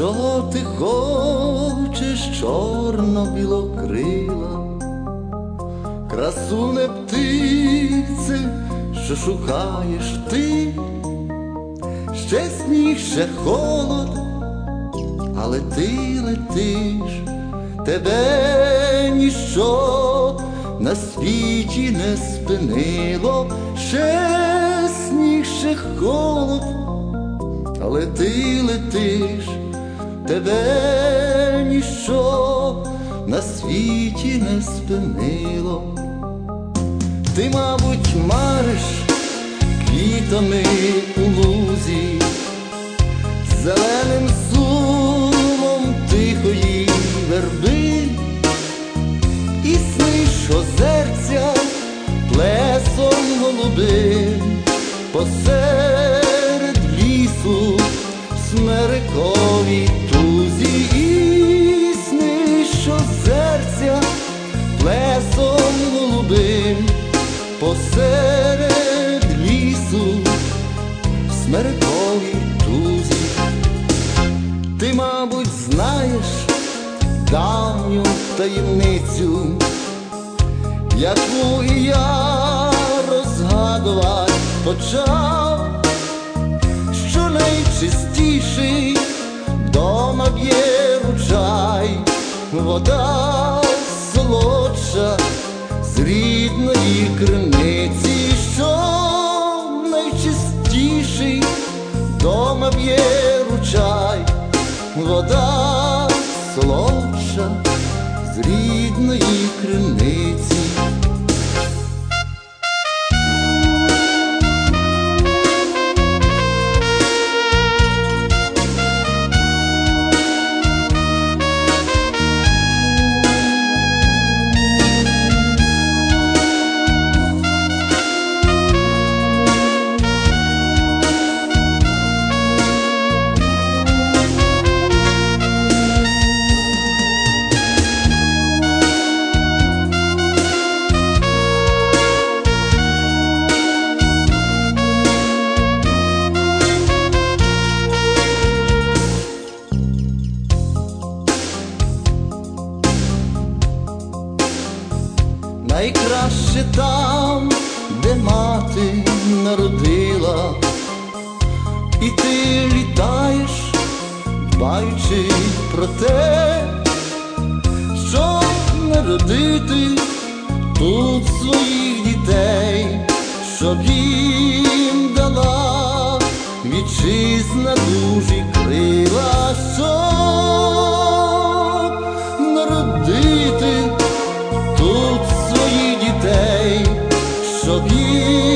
чого ти хочеш, чорно-білокрила, красуне птице, що шукаєш ти, ще сніг, ще холод, але ти летиш, тебе ніщо на світі не спинило, ще сніг, ще холод але ти летиш, тебе ніщо на світі не спинило. Ти, мабуть, мариш квітами у лузі, зеленим сумом тихої верби, і сниш озерця плесом голубим посеред лісу в плесом голубим посеред лісу в смериковій тузі. Ти, мабуть, знаєш давню таємницю, яку і я розгадувати почав, що найчистіший дома б'є ручай, вода криниці, що найчистіший дома б'є ручай, вода солодша з рідної криниці. Найкраще там, де мати народила, і ти літаєш, дбаючи про те, щоб народити тут своїх дітей, щоб їм дала вітчизна дужі крила, народити тут